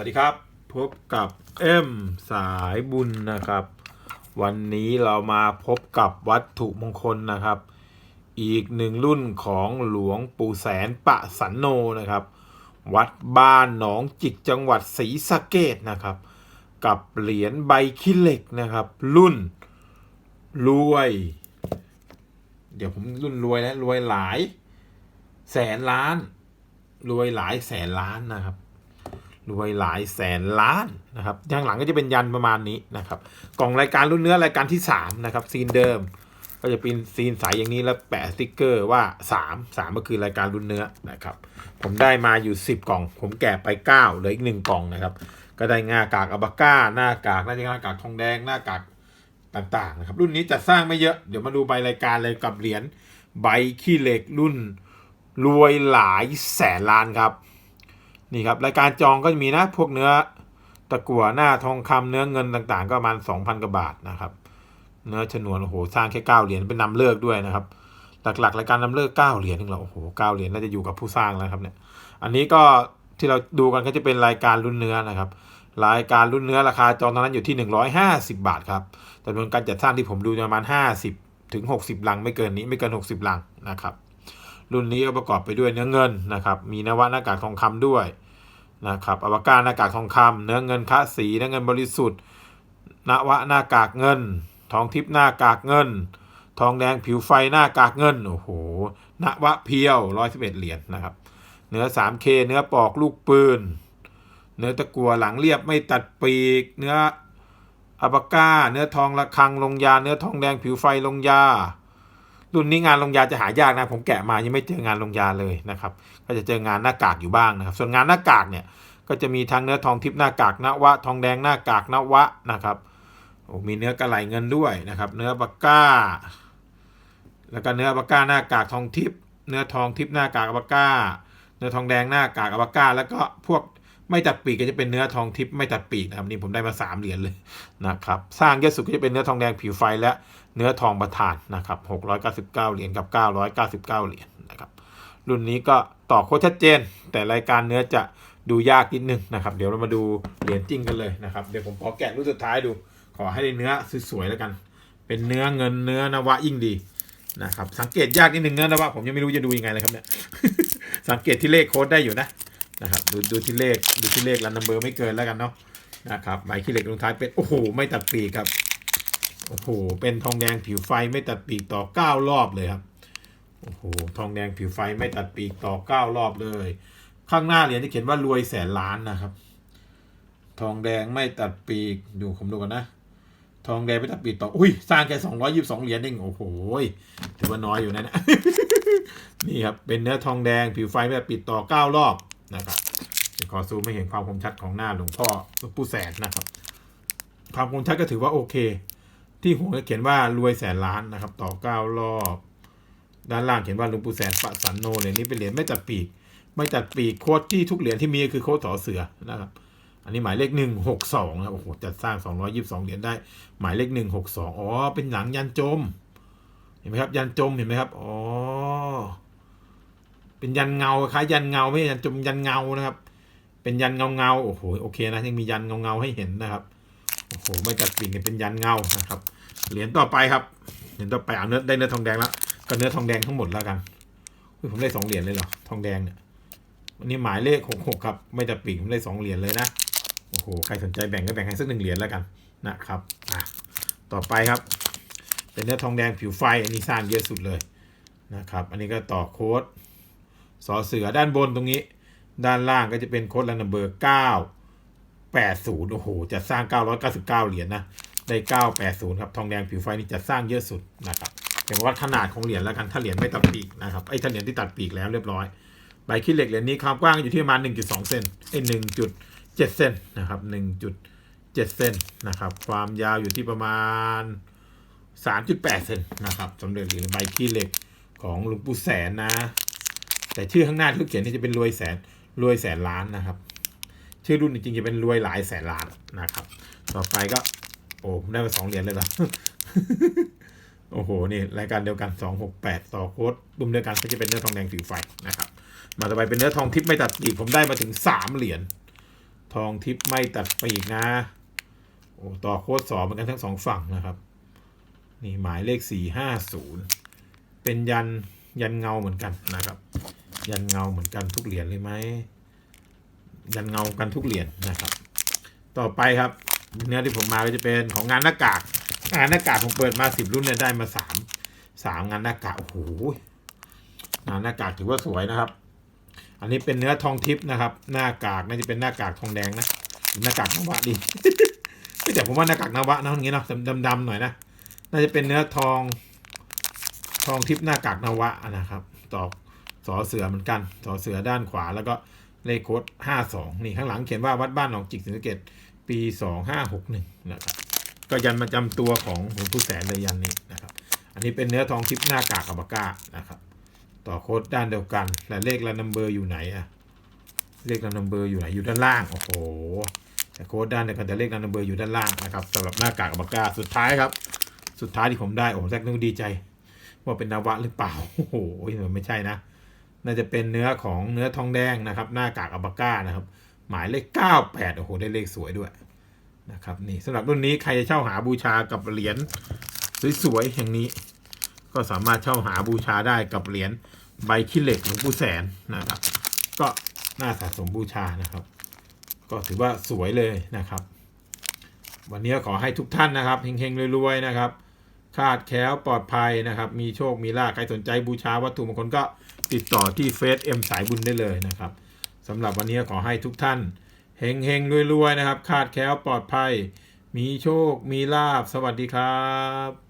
วัสดีครับ พบกับเอ็มสายบุญนะครับ วันนี้เรามาพบกับวัตถุมงคลนะครับ อีกหนึ่งรุ่นของหลวงปู่แสนปะสันโนนะครับ วัดบ้านหนองจิกจังหวัดศรีสะเกดนะครับ กับเหรียญใบขี้เหล็กนะครับ รุ่นรวย เดี๋ยวผมรุ่นรวยนะรวยหลาย แสนล้าน รวยหลายแสนล้านนะครับ รวยหลายแสนล้านนะครับย่างหลังก็จะเป็นยันประมาณนี้นะครับ กล่องรายการรุ่นเนื้อรายการที่ 3 นะครับ ซีนเดิม ก็จะเป็นซีนใสอย่างนี้แล้วแปะสติ๊กเกอร์ว่า 3 3 ก็คือรายการรุ่นเนื้อนะครับ ผมได้มาอยู่ 10 กล่อง ผมแกะไป 9เหลืออีก 1 กล่องนะครับ ก็ได้งากากอับาก้า หน้ากากหน้าหน้ากากทองแดงหน้ากากต่างๆนะครับรุ่นนี้จะสร้างไม่เยอะเดี๋ยวมาดูใบรายการเลยกับเหรียญใบขี้เหล็กรุ่นรวยหลายแสนล้านครับ นี่ครับรายการจองก็จะมีนะพวกเนื้อตะกั่วหน้าทองคำเนื้อเงินต่างๆ ก็ประมาณ2,000กว่าบาทนะครับ เนื้อฉนวนโอ้โหสร้างแค่9เหรียญเป็นนำเลิกด้วยนะครับ หลักๆรายการนำเลิก9เหรียญนึงเราโอ้โห9เหรียญน่าจะอยู่กับผู้สร้างแล้วครับเนี่ยอันนี้ก็ที่เราดูกันก็จะเป็นรายการรุ่นเนื้อนะครับ รายการรุ่นเนื้อราคาจองตอนนั้นอยู่ที่ 150 บาทครับจำนวนการจัดสร้างที่ผมดูประมาณ 50 ถึง 60 ลังไม่เกินนี้ไม่เกิน 60 ลังนะครับ รุ่นนี้ก็ประกอบไปด้วยเนื้อเงินนะครับ มีนวะหน้ากากทองคำด้วย นะครับอวกาศหน้ากากทองคำเนื้อเงินคะสีเนื้อเงินบริสุทธิ์นวะหน้ากากเงิน ทองทิพย์หน้ากากเงิน ทองแดงผิวไฟหน้ากากเงินโอ้โหนวะเพียวร้อยสิบเอ็ดเหรียญนะครับ เนื้อ 3K เนื้อปอกลูกปืน เนื้อตะกัวหลังเรียบไม่ตัดปีก เนื้ออัปก้า เนื้อทองระคังลงยา เนื้อทองแดงผิวไฟลงยา รุ่นนี้งานลงยาจะหายากนะผมแกะมายังไม่เจองานลงยาเลยนะครับ ก็จะเจองานหน้ากากอยู่บ้างนะครับ ส่วนงานหน้ากากเนี่ยก็จะมีทั้งเนื้อทองทิพย์หน้ากากนวะทองแดงหน้ากากนวะนะครับโอ้มีเนื้อกระไหลเงินด้วยนะครับ เนื้อปากก้า แล้วก็เนื้อปากก้าหน้ากากทองทิพย์เนื้อทองทิพย์หน้ากากปากก้า เนื้อทองแดงหน้ากากอวก้า แล้วก็พวก ไม่ตัดปีกก็จะเป็นเนื้อทองทิพย์ไม่ตัดปีกนะครับนี่ผมได้มาสามเหรียญเลยนะครับสร้างเยอะสุดก็จะเป็นเนื้อทองแดงผิวไฟและเนื้อทองประทานนะครับ699 เหรียญกับ 999 เหรียญนะครับรุ่นนี้ก็ต่อโคตรชัดเจน แต่รายการเนื้อจะดูยากนิดนึงนะครับ เดี๋ยวเรามาดูเหรียญจริงกันเลยนะครับเดี๋ยวผมขอแกะรุ่นสุดท้ายดู ขอให้ได้เนื้อสวยๆแล้วกัน เป็นเนื้อเงินเนื้อนวะยิ่งดีนะครับสังเกตยากนิดนึงเนื้อนวะผมยังไม่รู้จะดูยังไงเลยครับเนี่ยสังเกตที่เลขโค้ดได้อยู่นะ นะครับดูดูที่เลขดูที่เลขรันนัมเบอร์ไม่เกินแล้วกันเนาะนะครับใบขี้เหล็กลงท้ายเป็นโอ้โหไม่ตัดปีกครับโอ้โหเป็นทองแดงผิวไฟไม่ตัดปีกต่อเก้ารอบเลยครับโอ้โหทองแดงผิวไฟไม่ตัดปีกต่อเก้ารอบเลย ข้างหน้าเหรียญที่เขียนว่ารวยแสนล้านนะครับ ทองแดงไม่ตัดปีกดูผมดูกันนะ ทองแดงไม่ตัดปีกต่ออุ้ยสร้างแค่สองร้อยยี่สิบสองเหรียญเองโอ้โหถือว่าน้อยอยู่นะนี่ยนี่ครับเป็นเนื้อทองแดงผิวไฟแบบปิดต่อเก้ารอบ นะครับขอซูมให้เห็นความคมชัดของหน้าหลวงพ่อหลวงปู่แสนนะครับ ความคมชัดก็ถือว่าโอเค ที่หัวเขียนว่ารวยแสนล้านนะครับ ต่อเก้ารอบ ด้านล่างเขียนว่าหลวงปู่แสนปะสันโนเหรียญนี้เป็นเหรียญไม่ตัดปีก ไม่ตัดปีกโค้ดที่ทุกเหรียญที่มีคือโค้ดสอเสือนะครับ อันนี้หมายเลขหนึ่งหกสองนะโอ้โหจัดสร้างสองร้อยิบสองเหรียญได้ หมายเลขหนึ่งหกสองอ๋อเป็นหนังยันจม เห็นไหมครับ ยันจมเห็นไหมครับอ๋อ เป็นยันเงาคล้ายยันเงาไม่ใช่ยันจมยันเงานะครับ เป็นยันเงาเงาโอ้โหโอเคนะยังมียันเงาเงาให้เห็นนะครับโอ้โหไม่ตัดปีกเนี่ยเป็นยันเงานะครับ เหรียญต่อไปครับเหรียญต่อไปเอาเนื้อได้เนื้อทองแดงแล้วก็เนื้อทองแดงทั้งหมดแล้วกันอุ๊ยผมได้สองเหรียญเลยเหรอทองแดงเนี่ยวันนี้หมายเลขหกหกครับไม่ตัดปีกผมได้สองเหรียญเลยนะโอ้โหใครสนใจแบ่งก็แบ่งให้สักหนึ่งเหรียญแล้วกันนะครับอะต่อไปครับ เป็นเนื้อทองแดงผิวไฟอันนี้สร้างเยอะสุดเลยนะครับ อันนี้ก็ต่อโค้ด สอเสือด้านบนตรงนี้ ด้านล่างก็จะเป็นโค้ดลันเบอร์980โอ้โหจะสร้าง999เหรียญนะได้980ครับทองแดงผิวไฟนี่จะสร้างเยอะสุดนะครับอย่างวัดขนาดของเหรียญแล้วกันถ้าเหรียญไม่ตัดปีกนะครับไอ้ถ้าเหรียญที่ตัดปีกแล้วเรียบร้อยใบขี้เหล็กเหรียญนี้ความกว้างอยู่ที่ประมาณ1.2เซนไอ้1.7เซนนะครับ1.7เซนนะครับความยาวอยู่ที่ประมาณ 3.8เซนนะครับสำเร็จเหรียญใบขี้เหล็กของหลวงปู่แสนนะ แต่ชื่อข้างหน้าที่เขียนที่จะเป็นรวยแสนรวยแสนล้านนะครับ ชื่อรุ่นจริงๆจะเป็นรวยหลายแสนล้านนะครับ ต่อไปก็ โอ้ผมได้มาสองเหรียญเลยเหรอโอ้โหนี่รายการเดียวกัน 268 ต่อโค้ดรุ่มเดียวกันก็จะเป็นเนื้อทองแดงผิวไฟนะครับมาต่อไปเป็นเนื้อทองทิพย์ไม่ตัดปีกผมได้มาถึง 3 เหรียญทองทิพย์ไม่ตัดปีกนะโอ้ต่อโค้ดสอบเหมือนกันทั้งสองฝั่งนะครับนี่หมายเลขสี่ห้าศูนย์เป็นยันยันเงาเหมือนกันนะครับ ยันเงาเหมือนกันทุกเหรียญเลยไหมยันเงากันทุกเหรียญนะครับ ต่อไปครับเนื้อที่ผมมาก็จะเป็นของงานหน้ากากงานหน้ากากผมเปิดมาสิบรุ่นเนี่ยได้มาสามสามงานหน้ากากโอ้โหงานหน้ากากถือว่าสวยนะครับ อันนี้เป็นเนื้อทองทิพย์นะครับ หน้ากากน่าจะเป็นหน้ากากทองแดงนะหน้ากากนวะดีไม่แต่ผมว่าหน้ากากนวะนะอย่างงี้เนาะดำๆหน่อยนะน่าจะเป็นเนื้อทองทองทิพย์หน้ากากนวะนะครับ ต่อ สอเสือเหมือนกันสอเสือด้านขวาแล้วก็เลขโค้ดห้าสองนี่ข้างหลังเขียนว่าวัดบ้านหนองจิกศรีสะเกดปีสองห้าหกหนึ่งนะครับ ก็ยันประจำตัวของหลวงปู่แสนเลยยันนี้นะครับ อันนี้เป็นเนื้อทองทิพย์หน้ากากอัปากานะครับ ต่อโค้ดด้านเดียวกัน และเลขและนัมเบอร์อยู่ไหนอะเลขและนัมเบอร์อยู่ไหน อยู่ด้านล่าง โอ้โห แต่โค้ดด้านเดียวกันแต่เลขและนัมเบอร์อยู่ด้านล่างนะครับสำหรับหน้ากากอัปากาสุดท้ายครับ สุดท้ายที่ผมได้ โอ้แซกนึกดีใจ ว่าเป็นนวะหรือเปล่า โอ้โหมันไม่ใช่นะ น่าจะเป็นเนื้อของเนื้อทองแดงนะครับ หน้ากากอัปาก้านะครับ หมายเลข 98 โอ้โห ได้เลขสวยด้วยนะครับนี่สำหรับรุ่นนี้ใครจะเช่าหาบูชากับเหรียญสวยๆอย่างนี้ ก็สามารถเช่าหาบูชาได้กับเหรียญใบขี้เหล็กหลวงปู่แสนนะครับ ก็น่าสะสมบูชานะครับ ก็ถือว่าสวยเลยนะครับ วันนี้ขอให้ทุกท่านนะครับเฮงๆรวยๆนะครับ คาดแคล้วปลอดภัยนะครับ มีโชคมีลาภใครสนใจบูชาวัตถุมงคลก็ติดต่อที่เฟซเอ็มสายบุญได้เลยนะครับสำหรับวันนี้ขอให้ทุกท่านเฮงเฮงรวยๆนะครับ คาดแคล้วปลอดภัย มีโชคมีลาภสวัสดีครับ